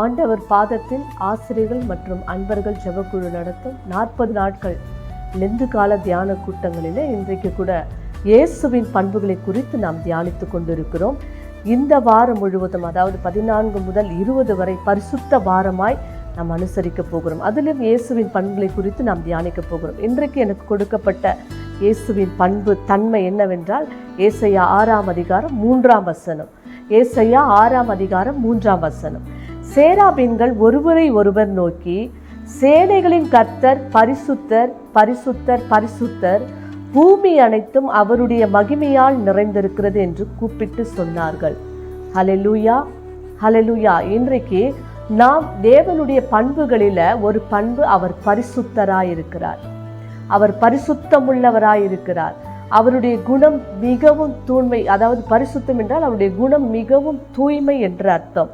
ஆண்டவர் பாதத்தில் ஆசிரியர்கள் மற்றும் அன்பர்கள் ஜபக்குழு நடத்தும் நாற்பது நாட்கள் லெந்து கால தியான கூட்டங்களிலே இன்றைக்கு கூட இயேசுவின் பண்புகளை குறித்து நாம் தியானித்து கொண்டிருக்கிறோம். இந்த வாரம் முழுவதும் அதாவது பதினான்கு முதல் இருபது வரை பரிசுத்த வாரமாய் நாம் அனுசரிக்க போகிறோம். அதிலும் இயேசுவின் பண்புகளை குறித்து நாம் தியானிக்க போகிறோம். இன்றைக்கு எனக்கு கொடுக்கப்பட்ட இயேசுவின் பண்பு தன்மை என்னவென்றால் ஏசையா ஆறாம் அதிகாரம் மூன்றாம் வசனம். ஏசையா ஆறாம் அதிகாரம் மூன்றாம் வசனம். சேராபீன்கள் ஒருவரை ஒருவர் நோக்கி சேனைகளின் கர்த்தர் பரிசுத்தர் பரிசுத்தர் பரிசுத்தர் பூமி அனைத்தும் அவருடைய மகிமையால் நிறைந்திருக்கிறது என்று கூப்பிட்டு சொன்னார்கள். ஹலெலூயா ஹலெலூயா இன்றைக்கு நாம் தேவனுடைய பண்புகளில் ஒரு பண்பு அவர் பரிசுத்தராயிருக்கிறார். அவர் பரிசுத்தமுள்ளவராயிருக்கிறார். அவருடைய குணம் மிகவும் தூய்மை அதாவது பரிசுத்தம் என்றால் அவருடைய குணம் மிகவும் தூய்மை என்று அர்த்தம்.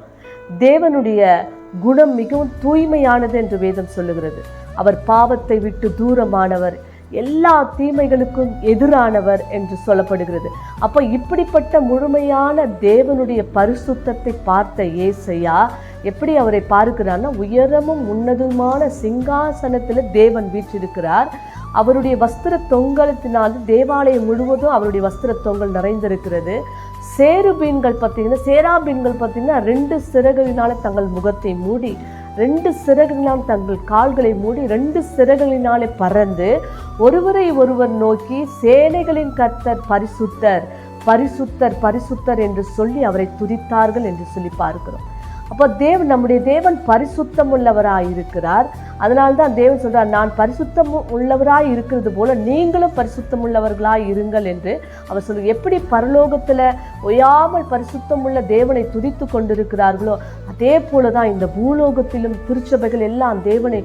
தேவனுடைய குணம் மிகவும் தூய்மையானது என்று வேதம் சொல்லுகிறது. அவர் பாவத்தை விட்டு தூரமானவர் எல்லா தீமைகளுக்கும் எதிரானவர் என்று சொல்லப்படுகிறது. அப்போ இப்படிப்பட்ட முழுமையான தேவனுடைய பரிசுத்தத்தை பார்த்த ஏசையா எப்படி அவரை பார்க்கிறான்னா உயரமும் உன்னதுமான சிங்காசனத்தில் தேவன் வீற்றிருக்கிறார். அவருடைய வஸ்திர தொங்கலத்தினால் தேவாலயம் முழுவதும் அவருடைய வஸ்திர தொங்கல் நிறைந்திருக்கிறது. சேருபீன்கள் பார்த்தீங்கன்னா சேராபீன்கள் பார்த்தீங்கன்னா ரெண்டு சிறகுகளினால தங்கள் முகத்தை மூடி ரெண்டு சிறகுகளால் தங்கள் கால்களை மூடி ரெண்டு சிறகுகளினாலே பறந்து ஒருவரை ஒருவர் நோக்கி சேனைகளின் கர்த்தர் பரிசுத்தர் பரிசுத்தர் பரிசுத்தர் என்று சொல்லி அவரை துதித்தார்கள் என்று சொல்லி பார்க்கிறோம். அப்போ தேவன் நம்முடைய தேவன் பரிசுத்தம் உள்ளவராக இருக்கிறார் அதனால தான் தேவன் சொல்கிறார் நான் பரிசுத்தம் உள்ளவராய் இருக்கிறது போல நீங்களும் பரிசுத்தம் உள்ளவர்களாய் இருங்கள் என்று அவர் சொல்லு எப்படி பரலோகத்தில் ஒயாமல் பரிசுத்தம் உள்ள தேவனை துதித்து கொண்டிருக்கிறார்களோ அதே போல தான் இந்த பூலோகத்திலும் திருச்சபைகள் எல்லாம் தேவனை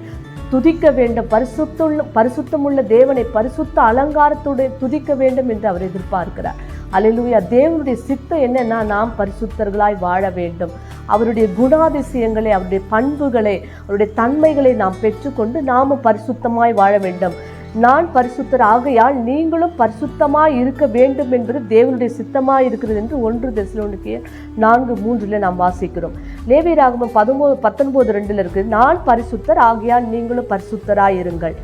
துதிக்க வேண்டும். பரிசுத்துள்ள பரிசுத்தமுள்ள தேவனை பரிசுத்த அலங்காரத்துடன் துதிக்க வேண்டும் என்று அவர் எதிர்பார்க்கிறார். அலையிலுயா. தேவனுடைய சித்தம் என்னன்னா நாம் பரிசுத்தர்களாய் வாழ வேண்டும். அவருடைய குணாதிசயங்களை அவருடைய பண்புகளை அவருடைய தன்மைகளை நாம் பெற்றுக்கொண்டு நாம் பரிசுத்தமாய் வாழ வேண்டும். நான் பரிசுத்தர். ஆகையால் நீங்களும் பரிசுத்தமாக இருக்க வேண்டும் என்பது தேவனுடைய சித்தமாக இருக்கிறது என்று ஒன்று தெசலோனிக்கு நான்கு மூன்றில் நாம் வாசிக்கிறோம். லேவியராகமம் பதினோரு பத்தொன்பது ரெண்டில் இருக்குது நான் பரிசுத்தர் ஆகையால் நீங்களும் பரிசுத்தராக இருங்கள்.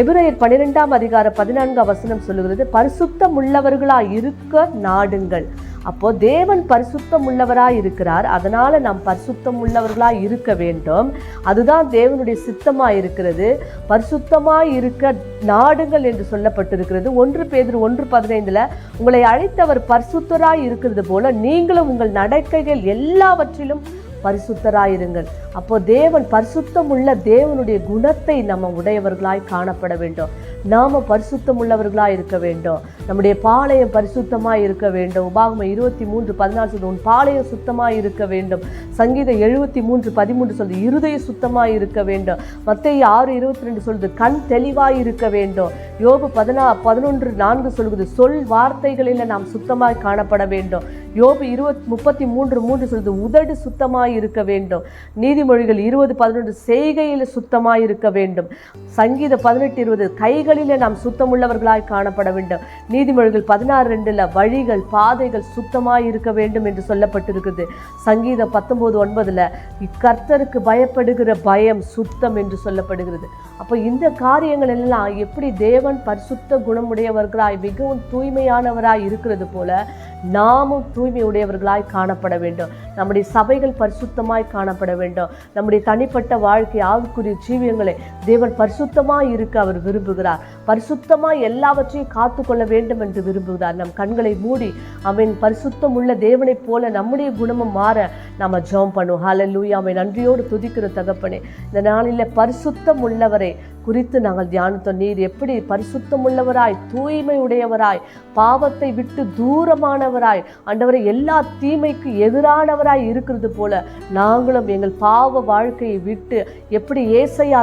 எபிரேயர் பன்னிரெண்டாம் அதிகார பதினான்காம் வசனம் சொல்லுகிறது பரிசுத்தம் உள்ளவர்களாக இருக்க நாடுங்கள். அப்போ தேவன் பரிசுத்தம் உள்ளவராக இருக்கிறார். அதனால் நாம் பரிசுத்தம் உள்ளவர்களாக இருக்க வேண்டும். அதுதான் தேவனுடைய சித்தமாக இருக்கிறது. பரிசுத்தமாக இருக்க நாடுங்கள் என்று சொல்லப்பட்டிருக்கிறது. ஒன்று பேதர் ஒன்று பதினைந்தில் உங்களை அழைத்தவர் பரிசுத்தராக இருக்கிறது போல நீங்களும் உங்கள் நடக்கைகள் எல்லாவற்றிலும் பரிசுத்தராயிருங்கள். அப்போ தேவன் பரிசுத்தம் உள்ள தேவனுடைய குணத்தை நம்ம உடையவர்களாய் காணப்பட வேண்டும். நாம பரிசுத்தம் உள்ளவர்களாக இருக்க வேண்டும். நம்முடைய பாளையம் பரிசுத்தமாய் இருக்க வேண்டும். உபாகம இருபத்தி மூன்று பதினாலு சொல்லுது உன் பாளையம் சுத்தமாய் இருக்க வேண்டும். சங்கீதம் எழுபத்தி மூன்று பதிமூன்று சொல்லுது இருதய சுத்தமாய் இருக்க வேண்டும். மத்திய ஆறு இருபத்தி ரெண்டு சொல்லுது கண் தெளிவாய் இருக்க வேண்டும். யோபு பதினா பதினொன்று நான்கு சொல்லுது சொல் வார்த்தைகளில் நாம் சுத்தமாய் காணப்பட வேண்டும். யோபு இருபத் முப்பத்தி மூன்று மூன்று சொல்லுது உதடு சுத்தமாக இருக்க வேண்டும். நீதிமொழிகள் இருபது பதினொன்று செய்கையில் சுத்தமாக இருக்க வேண்டும். சங்கீத பதினெட்டு இருபது கைகளிலே நாம் சுத்தமுள்ளவர்களாய் காணப்பட வேண்டும். நீதிமொழிகள் பதினாறு ரெண்டில் வழிகள் பாதைகள் சுத்தமாக இருக்க வேண்டும் என்று சொல்லப்பட்டிருக்குது. சங்கீதம் பத்தொம்போது ஒன்பதில் இக்கர்த்தருக்கு பயப்படுகிற பயம் சுத்தம் என்று சொல்லப்படுகிறது. அப்போ இந்த காரியங்கள் எல்லாம் எப்படி தேவன் பரிசுத்த குணமுடையவர்களாய் மிகவும் தூய்மையானவராய் இருக்கிறது போல நாமும் தூய்மை உடையவர்களாய் காணப்பட வேண்டும். நம்முடைய சபைகள் பரிசுத்தமாய் காணப்பட வேண்டும். நம்முடைய தனிப்பட்ட வாழ்க்கை ஆவிக்குரிய ஜீவியங்களை தேவன் பரிசுத்தமாக இருக்க அவர் விரும்புகிறார். பரிசுத்தமாக எல்லாவற்றையும் காத்து கொள்ள வேண்டும் என்று விரும்புகிறார். நம் கண்களை மூடி அவன் பரிசுத்தம் உள்ள தேவனைப் போல நம்முடைய குணமும் மாற நாம் ஜெபம் பண்ணுவோம். ஹாலல்லூயா அவன் நன்றியோடு துதிக்கிற தகப்பனே இந்த நாளில் பரிசுத்தம் உள்ளவரை குறித்து நாங்கள் தியானித்தோம். நீர் எப்படி பரிசுத்தம் உள்ளவராய் தூய்மை உடையவராய் பாவத்தை விட்டு தூரமானவராய் ஆண்டவரை எல்லா தீமைக்கு எதிரானவராய் இருக்கிறது போல நாங்களும் எங்கள் பாவ வாழ்க்கையை விட்டு எப்படி ஏசையா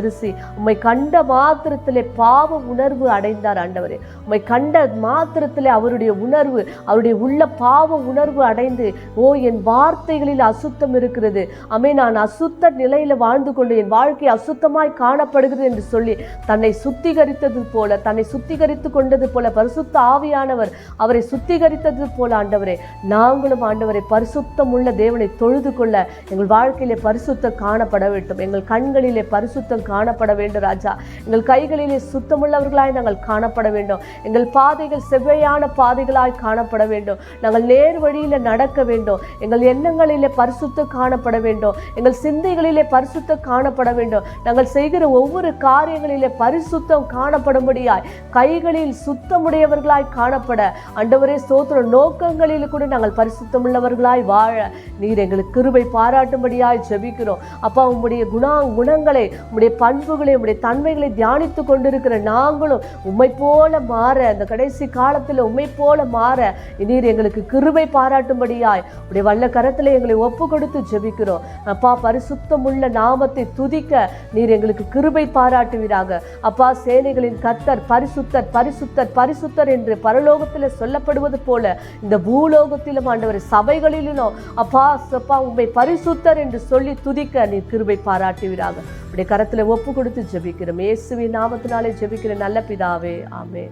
தீர்க்கதரிசி உம்மை கண்ட மாத்திரத்திலே பாவ உணர்வு அடைந்தார் ஆண்டவரே. உம்மை கண்ட மாத்திரத்திலே அவருடைய உணர்வு அவருடைய உள்ள பாவ உணர்வு அடைந்து ஓ என் வார்த்தைகளில் அசுத்தம் இருக்கிறது. அமே நான் அசுத்த நிலையில் வாழ்ந்து கொண்டு என் வாழ்க்கை அசுத்தமாய் காணப்படுகிறது என்று சொல்லி தன்னை சுத்திகரித்தது போல தன்னை சுத்திகரித்து கொண்டது போல பரிசுத்த ஆவியானவர் அவரை சுத்திகரித்தது போல ஆண்டவரே நாங்களும் ஆண்டவரை பரிசுத்தம் உள்ள தேவனை தொழுது கொள்ள எங்கள் வாழ்க்கையிலே பரிசுத்தம் காணப்பட வேண்டும். எங்கள் கண்களிலே பரிசுத்தம் காணப்பட வேண்டும் ராஜா. எங்கள் கைகளிலே சுத்தமுள்ளவர்களாய் நாங்கள் காணப்பட வேண்டும். எங்கள் பாதைகள் செவ்வையான பாதைகளாய் காணப்பட வேண்டும். நாங்கள் நேர் வழியில் நடக்க வேண்டும். எங்கள் எண்ணங்களிலே பரிசுத்தம் காணப்பட வேண்டும். எங்கள் சிந்தைகளிலே பரிசுத்தம் காணப்பட வேண்டும். நாங்கள் செய்கிற ஒவ்வொரு காரியங்களிலே பரிசுத்தம் காணப்படும்படியாய் கைகளில் சுத்தமுடையவர்களாய் காணப்பட. அண்டவரே சோத்திர நோக்கங்களில் கூட நாங்கள் பரிசுத்தமுள்ளவர்களாய் வாழ நீர் எங்களுக்கு கிருபை பாராட்டும்படியாய் ஜெபிக்கிறோம். அப்பா உம்முடைய குணா குணங்களை உம்முடைய பண்புகளை உம்முடைய தன்மைகளை தியானித்து கொண்டிருக்கிற நாங்களும் உம்மை போல மாற அந்த கடைசி காலத்தில் உம்மை போல மாற நீர் எங்களுக்கு கிருபை பாராட்டும்படியாய் உடைய வல்ல கரத்தில் எங்களை ஒப்பு கொடுத்து ஜெபிக்கிறோம். அப்பா பரிசுத்தமுள்ள நாமத்தை துதிக்க நீர் எங்களுக்கு கிருபை பாராட்டுவீராக. அப்பா சேனைகளின் கத்தர் பரிசுத்தர் பரிசுத்தர் பரிசுத்தர் என்று பரலோகத்தில் சொல்லப்படுவது போல இந்த பூலோகத்திலும் ஆண்டவர் சபைகளிலும் அப்பா அப்பா உண்மை பரிசுத்தர் என்று சொல்லி துதிக்க நீர் கிருபை பாராட்டுவீராக. உடைய கரத்தில் ஒப்பு கொடுத்து ஜெபிக்கிறோம். இயேசுவின் நாமத்தினாலே ஜெபிக்கிற நல்ல பிதாவே ஆமே